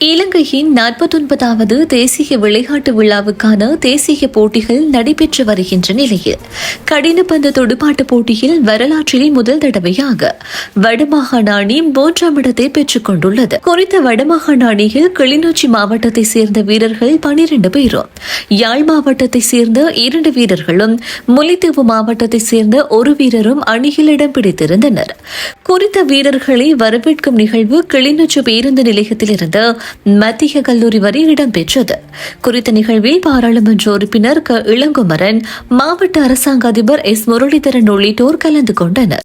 இலங்கையின் நாற்பத்தொன்பதாவது தேசிய விளையாட்டு விழாவுக்கான தேசிய போட்டிகள் நடைபெற்று வருகின்ற நிலையில் கடினப்பந்து துடுப்பாட்டு போட்டியில் வரலாற்றில் முதல் தடவையாக வடமாகாண அணி மூன்றாம் இடத்தை பெற்றுக் கொண்டுள்ளது. குறித்த வடமாகாண அணியில் கிளிநொச்சி மாவட்டத்தை சேர்ந்த வீரர்கள் பனிரெண்டு பேரும் யாழ் மாவட்டத்தை சேர்ந்த இரண்டு வீரர்களும் முல்லைத்தீவு மாவட்டத்தை சேர்ந்த ஒரு வீரரும் அணியில் இடம் பிடித்திருந்தனர். குறித்த வீரர்களை வரவேற்கும் நிகழ்வு கிளிநொச்சி பேருந்து நிலையத்தில் இருந்து மத்திய கல்லூரி வரை இடம்பெற்றது. குறித்த நிகழ்வில் பாராளுமன்ற உறுப்பினர் க. இளங்குமரன் மாவட்ட அரசாங்க அதிபர் எஸ். முரளிதரன் உள்ளிட்டோர் கலந்து கொண்டனர்.